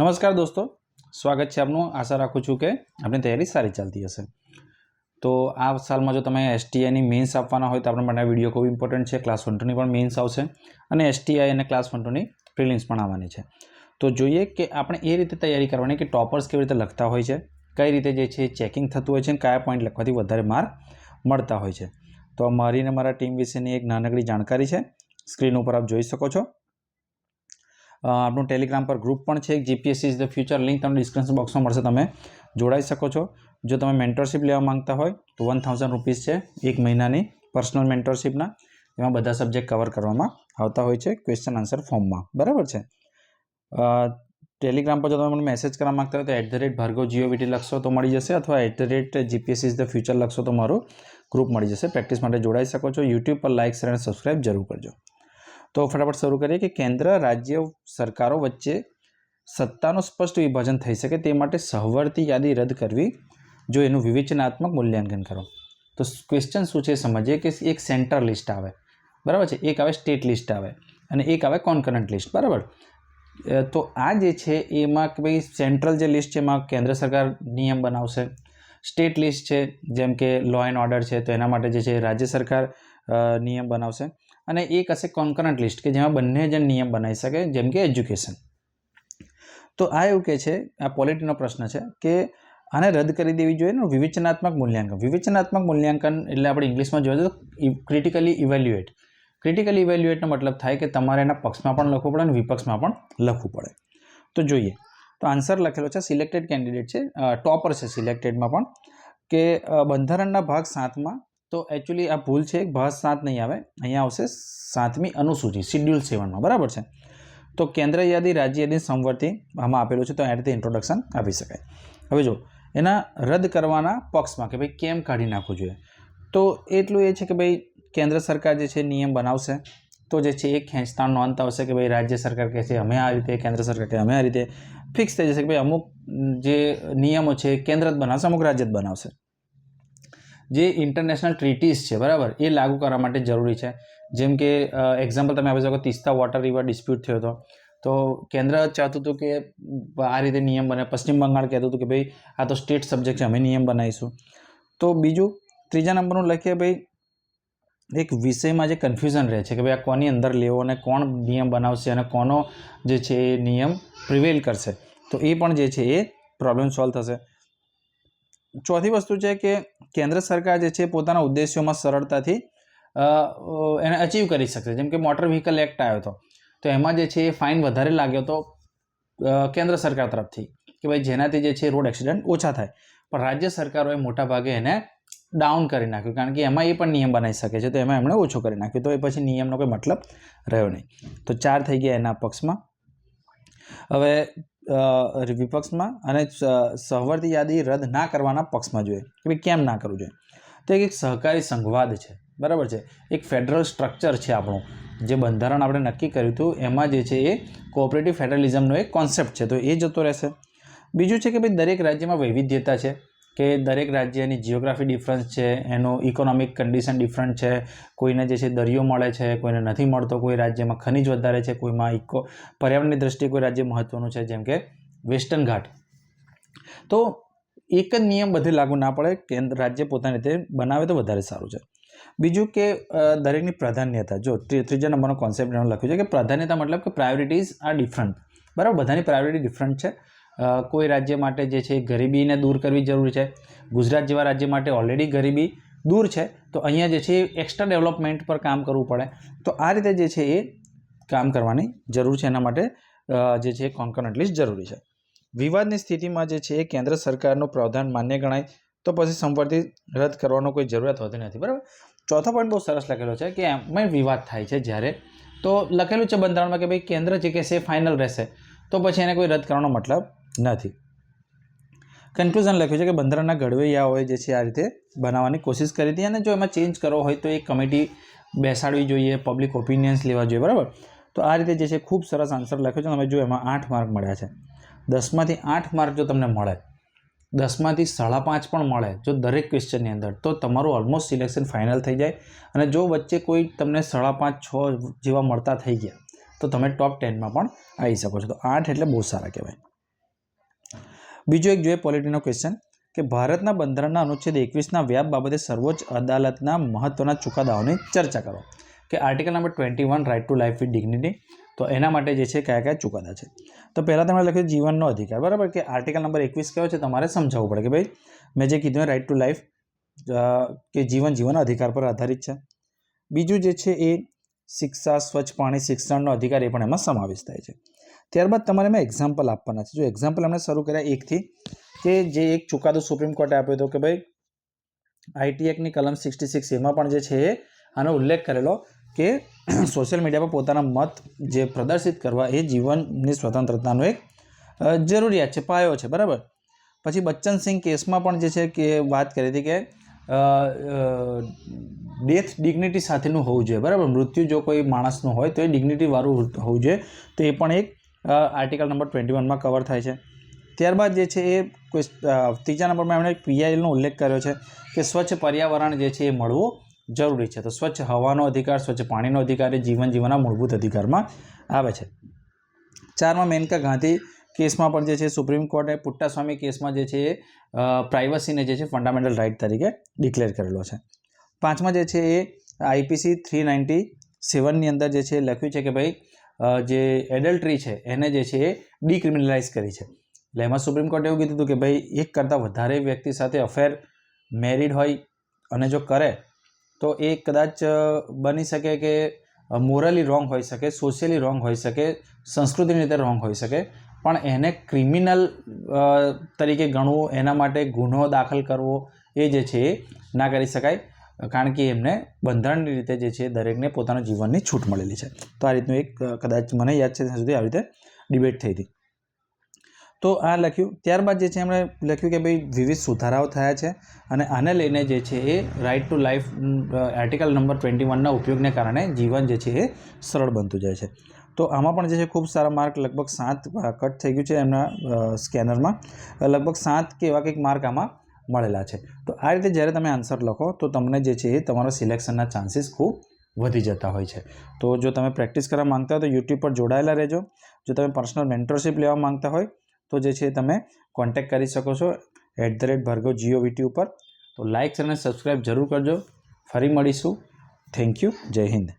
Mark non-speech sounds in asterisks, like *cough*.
નમસ્કાર દોસ્તો, સ્વાગત છે આપનું. આશા રાખું છું કે આપણી તૈયારી સારી ચાલતી હશે. તો આ સાલમાં જો તમે એસટીઆઈની મેન્સ આપવાના હોય તો આપણા માટે વીડિયો ખૂબ ઇમ્પોર્ટન્ટ છે. ક્લાસ વન ટુની પણ મેન્સ આવશે અને એસટીઆઈ અને ક્લાસ વન ટુની પ્રિલિમ્સ પણ આવવાની છે. તો જોઈએ કે આપણે એ રીતે તૈયારી કરવાની કે ટોપર્સ કેવી રીતે લખતા હોય છે, કઈ રીતે જે છે ચેકિંગ થતું હોય છે અને કયા પોઈન્ટ લખવાથી વધારે માર્ક મળતા હોય છે. તો મારી અને મારા ટીમ વિશેની એક નાનકડી જાણકારી છે. સ્ક્રીન ઉપર આપ જોઈ શકો છો. આપણું ટેલિગ્રામ પર ગ્રુપ પણ છે. GPSC is the future link તમને ડિસ્ક્રિપ્શન બોક્સમાં મળશે. તમે જોડાઈ શકો છો. જો તમે મેન્ટરશિપ લેવા માંગતા હોય, તો વન થાઉઝન્ડ રૂપીઝ છે એક મહિનાની પર્સનલ મેન્ટરશિપના એમાં બધા સબ્જેક્ટ કવર કરવામાં આવતા હોય છે ક્વેશ્ચન આન્સર ફોર્મમાં બરાબર છે? ટેલિગ્રામ પર જો તમે મને મેસેજ કરવા માંગતા હોય, તો at the rate Bhargav G O V T લખશો તો મળી જશે, અથવા at the rate GPSC the future લખશો તો મારું ગ્રુપ મળી જશે. પ્રેક્ટિસ માટે જોડાઈ શકો છો. યુટ્યુબ પર લાઇક શેર અને સબસ્ક્રાઇબ જરૂર કરજો. તો ફટાફટ શરૂ કરીએ કે કેન્દ્ર, રાજ્ય, સરકારો વચ્ચે સત્તાનું સ્પષ્ટ વિભાજન થઈ શકે તે માટે સહવર્તી યાદી રદ કરવી. જો એનું વિવેચનાત્મક મૂલ્યાંકન કરો. તો ક્વેશ્ચન શું છે સમજીએ કે એક સેન્ટર લિસ્ટ આવે. બરાબર છે? એક આવે સ્ટેટ લિસ્ટ આવે અને એક આવે કોન્કરન્ટ લિસ્ટ બરાબર? તો આ જે છે એમાં કે ભાઈ સેન્ટ્રલ જે લિસ્ટ છે એમાં કેન્દ્ર સરકાર નિયમ બનાવશે. સ્ટેટ લિસ્ટ છે, જેમ કે લો એન્ડ ઓર્ડર છે, તો એના માટે જે છે રાજ્ય સરકાર નિયમ બનાવશે. અને એક હશે કોન્કરન્ટ લિસ્ટ કે જેમાં બંને જણ નિયમ બનાવી શકે, જેમ કે એજ્યુકેશન તો આ એવું કે છે, આ પોલિટીનો પ્રશ્ન છે, કે આને રદ કરી દેવી જોઈએ ને વિવેચનાત્મક મૂલ્યાંકન. વિવેચનાત્મક મૂલ્યાંકન એટલે આપણે ઇંગ્લિશમાં જોઈએ તો ક્રિટિકલી ઇવેલ્યુએટ ક્રિટિકલી ઇવેલ્યુએટનો મતલબ થાય કે તમારે એના પક્ષમાં પણ લખવું પડે અને વિપક્ષમાં પણ લખવું પડે. તો જોઈએ. તો આન્સર લખેલો છે સિલેક્ટેડ કેન્ડિડેટ છે ટોપર છે સિલેક્ટેડમાં પણ, કે બંધારણના ભાગ સાતમાં તો એકચ્યુઅલી આ ભૂલ છે ભાગ સાત નહીં આવે, અહીંયા આવશે સાતમી અનુસૂચિ શિડ્યુલ સેવનમાં, બરાબર છે? તો કેન્દ્ર યાદી રાજ્ય યાદી સમવર્તી આમાં આપેલું છે, તો આ રીતે ઇન્ટ્રોડક્શન આપી શકાય. હવે જો એના રદ કરવાના પક્ષમાં કે ભાઈ કેમ કાઢી નાખવું જોઈએ? તો એટલું એ છે કે ભાઈ કેન્દ્ર સરકાર જે છે, નિયમ બનાવશે. તો જે છે એ ખેંચતાણનો અંત આવશે કે ભાઈ રાજ્ય સરકાર કહે છે, અમે આ રીતે, કેન્દ્ર સરકાર કહે અમે આ રીતે ફિક્સ થઈ જશે કે ભાઈ અમુક જે નિયમો છે, કેન્દ્ર જ બનાવશે, અમુક રાજ્ય જ બનાવશે. જે ઇન્ટરનેશનલ ટ્રીટીઝ છે, બરાબર? એ લાગુ કરવા માટે જરૂરી છે. જેમ કે એક્ઝામ્પલ તમે આપી શકો, તિસ્તા વોટર રિવર ડિસ્પ્યુટ થયો હતો. તો કેન્દ્ર ચાહતું હતું કે, આ રીતે નિયમ બને. પશ્ચિમ બંગાળ કહેતું હતું કે, ભાઈ, આ તો સ્ટેટ સબ્જેક્ટ છે, અમે નિયમ બનાવીશું. તો બીજું, ત્રીજા નંબરનું લખીએ, ભાઈ, એક વિષયમાં જે કન્ફ્યુઝન રહે છે કે, ભાઈ, આ કોની અંદર લેવો અને કોણ નિયમ બનાવશે અને કોનો જે છે એ નિયમ પ્રિવેલ કરશે. તો એ પણ જે છે એ પ્રોબ્લેમ સોલ્વ થશે. ચોથી વસ્તુ છે કે કેન્દ્ર સરકાર જે છે પોતાના ઉદ્દેશ્યોમાં સરળતાથી એને અચીવ કરી શકશે. જેમ કે મોટર વ્હીકલ એક્ટ આવ્યો હતો. તો એમાં જે છે એ ફાઇન વધારે લાગ્યો હતો કેન્દ્ર સરકાર તરફથી કે ભાઈ જેનાથી જે છે રોડ એક્સિડન્ટ ઓછા થાય. પણ રાજ્ય સરકારોએ મોટા ભાગે એને ડાઉન કરી નાખ્યું. કારણ કે એમાં એ પણ નિયમ બનાવી શકે છે. તો એમાં એમણે ઓછો કરી નાખ્યું. તો એ પછી નિયમનો કોઈ મતલબ રહ્યો નહીં. તો ચાર થઈ ગયા એના પક્ષમાં. હવે વિપક્ષમાં અને સહવર્તી યાદી રદ ના કરવાના પક્ષમાં જોઈએ. કે ભાઈ કેમ ના કરવું જોઈએ? તો એક સહકારી સંઘવાદ છે. બરાબર છે? એક ફેડરલ સ્ટ્રક્ચર છે આપણું. જે બંધારણ આપણે નક્કી કર્યું હતું, એમાં જે છે એ કોઓપરેટિવ ફેડરલિઝમનો એક કોન્સેપ્ટ છે. તો એ જતો રહેશે. બીજું છે કે ભાઈ દરેક રાજ્યમાં વૈવિધ્યતા છે. કે દરેક રાજ્યની જિયોગ્રાફી ડિફરન્સ છે, એનો ઇકોનોમિક કન્ડિશન ડિફરન્ટ છે, કોઈને જે છે દરિયો મળે છે, કોઈને નથી મળતો, કોઈ રાજ્યમાં ખનિજ વધારે છે, કોઈમાં ઇકો પર્યાવરણની દ્રષ્ટિએ કોઈ રાજ્ય મહત્ત્વનું છે, જેમ કે વેસ્ટર્ન ઘાટ તો એક જ નિયમ બધે લાગુ ના પડે કેન્દ્ર રાજ્ય પોતાની રીતે બનાવે તો વધારે સારું છે. બીજું કે દરેકની પ્રાધાન્યતા. જો ત્રી- ત્રીજા નંબરનો કોન્સેપ્ટ એનો લખ્યું છે કે પ્રાધાન્યતા મતલબ કે પ્રાયોરિટીઝ આ ડિફરન્ટ બરાબર? બધાની પ્રાયોરિટી ડિફરન્ટ છે. કોઈ રાજ્ય માટે જે છે ગરીબીને દૂર કરવી જરૂરી છે. ગુજરાત જેવા રાજ્ય માટે ઓલરેડી ગરીબી દૂર છે. તો અહીંયા જે છે એ એક્સ્ટ્રા ડેવલપમેન્ટ પર કામ કરવું પડે. તો આ રીતે જે છે એ કામ કરવાની જરૂર છે. એના માટે જે છે કોન્કરન્ટ લિસ્ટ જરૂરી છે. વિવાદની સ્થિતિમાં જે છે એ કેન્દ્ર સરકારનું પ્રાવધાન માન્ય ગણાય તો પછી સંપત્તિ રદ કરવાનો કોઈ જરૂરિયાત હોતી નથી. બરાબર? ચોથો પોઈન્ટ બહુ સરસ લખેલો છે કે એમાં વિવાદ થાય છે જ્યારે. તો લખેલું છે બંધારણમાં કે ભાઈ કેન્દ્ર જે કહેશે ફાઇનલ રહેશે. તો પછી એને કોઈ રદ કરવાનો મતલબ નથી. કન્ક્લુઝન લખ્યું છે કે બંધારણના ઘડવૈયાઓએ જે છે આ રીતે બનાવવાની કોશિશ કરી હતી અને જો એમાં ચેન્જ કરવો હોય તો એ કમિટી બેસાડવી જોઈએ પબ્લિક ઓપિનિયન્સ લેવા જોઈએ, બરાબર? તો આ રીતે જે છે ખૂબ સરસ આન્સર લખ્યો છે તમે જો એમાં આઠ માર્ક મળ્યા છે. દસમાંથી આઠ માર્ક જો તમને મળે, દસમાંથી સાડા પાંચ પણ મળે જો દરેક ક્વેશ્ચનની અંદર, તો તમારું ઓલમોસ્ટ સિલેક્શન ફાઇનલ થઈ જાય. અને જો વચ્ચે કોઈ તમને સાડા પાંચ, છ જેવા મળતા થઈ ગયા, તો તમે ટોપ ટેનમાં પણ આવી શકો છો. તો આઠ એટલે બહુ સારા કહેવાય. બીજો એક જોઈએ પોલિટીનો ક્વેશ્ચન કે ભારતના બંધારણના અનુચ્છેદ એકવીસના વ્યાપ બાબતે સર્વોચ્ચ અદાલતના મહત્વના ચુકાદાઓની ચર્ચા કરો. કે article number twenty one right to life with dignity તો એના માટે જે છે કયા કયા ચુકાદા છે? તો પહેલાં તમે લખ્યું જીવનનો અધિકાર, બરાબર? કે આર્ટિકલ નંબર એકવીસ કયો છે, તમારે સમજાવવું પડે કે ભાઈ, મેં જે કીધું રાઇટ ટુ લાઈફ કે જીવન જીવન અધિકાર પર આધારિત છે. બીજું જે છે એ શિક્ષા, સ્વચ્છ પાણી, શિક્ષણનો અધિકાર, એ પણ એમાં સમાવેશ થાય છે. ત્યારબાદ તમારે મેં એક્ઝામ્પલ આપવાના છે. જો એક્ઝામ્પલ અમે શરૂ કર્યા એકથી, કે જે એક ચુકાદો સુપ્રીમ કોર્ટે આપ્યો હતો કે ભાઈ આઈટી એક્ટની કલમ સિક્સટી સિક્સ એમાં પણ જે છે આનો ઉલ્લેખ કરેલો કે *clears throat* સોશિયલ મીડિયા પર પોતાના મત જે પ્રદર્શિત કરવા એ જીવનની સ્વતંત્રતાનો એક જરૂરિયાત છે, પાયો છે, બરાબર? પછી બચ્ચન સિંહ કેસમાં પણ જે છે કે વાત કરી હતી કે ડેથ ડિગ્નિટી સાથેનું હોવું જોઈએ, બરાબર? મૃત્યુ જો કોઈ માણસનું હોય તો એ ડિગ્નિટીવાળું હોવું જોઈએ. તો એ પણ એક આર્ટિકલ નંબર ટ્વેન્ટી વનમાં કવર થાય છે. ત્યારબાદ જે છે એ ત્રીજા નંબરમાં એમણે પીઆઈએલનો ઉલ્લેખ કર્યો છે કે સ્વચ્છ પર્યાવરણ જે છે એ મળવું જરૂરી છે. તો સ્વચ્છ હવાનો અધિકાર, સ્વચ્છ પાણીનો અધિકાર એ જીવન જીવનના મૂળભૂત અધિકારમાં આવે છે. ચારમાં મેનકા ગાંધી કેસમાં પણ જે છે સુપ્રીમ કોર્ટે પુટ્ટાસ્વામી કેસમાં જે છે એ પ્રાઇવસીને જે છે ફંડામેન્ટલ રાઇટ તરીકે ડિક્લેર કરેલો છે. પાંચમાં જે છે એ આઈપીસી થ્રી નાઇન્ટી સેવનની અંદર જે છે લખ્યું છે કે ભાઈ જે એડલ્ટરી છે, એને જે છે એ ડિક્રિમિનલાઇઝ કરી છે. એટલે એમાં સુપ્રીમ કોર્ટે એવું કીધું હતું કે ભાઈ, એક કરતાં વધારે વ્યક્તિ સાથે અફેર મેરિડ હોય અને જો કરે, તો એ કદાચ બની શકે કે મોરલી રોંગ હોઈ શકે સોશિયલી રોંગ હોઈ શકે, સંસ્કૃતિની રીતે રોંગ હોઈ શકે, પણ એને ક્રિમિનલ તરીકે ગણવું, એના માટે ગુનો દાખલ કરવો, એ જે છે એ ના કરી શકાય. કારણ કે એમને બંધારણની રીતે જે છે દરેકને પોતાના જીવનની છૂટ મળેલી છે. તો આ રીતનું એક કદાચ મને યાદ છે, ત્યાં સુધી આવી રીતે ડિબેટ થઈ હતી. તો આ લખ્યું, ત્યારબાદ જે છે એમણે લખ્યું કે ભાઈ, વિવિધ સુધારાઓ થયા છે અને આને લઈને જે છે એ right to life article number twenty વનના ઉપયોગને કારણે જીવન જે છે એ સરળ બનતું જાય છે. તો આમાં પણ જે છે ખૂબ સારા માર્ક, લગભગ સાત કટ થઈ ગયું છે એમના સ્કેનરમાં. લગભગ સાત કે એવા કંઈક માર્ક આમાં મળેલા છે. તો આ રીતે જ્યારે તમે આન્સર લખો, તો તમને જે છે એ તમારા સિલેક્શનના ચાન્સીસ ખૂબ વધી જતા હોય છે. તો જો તમે પ્રેક્ટિસ કરવા માંગતા હોય તો યુટ્યુબ પર જોડાયેલા રહેજો. જો તમે પર્સનલ મેન્ટરશિપ લેવા માંગતા હોય, તો જે છે તમે કોન્ટેક્ટ કરી શકો છો at the rate Bhargav G O V T ઉપર. તો લાઇક્સ અને સબસ્ક્રાઈબ જરૂર કરજો. ફરી મળીશું. થેન્ક યુ જય હિન્દ.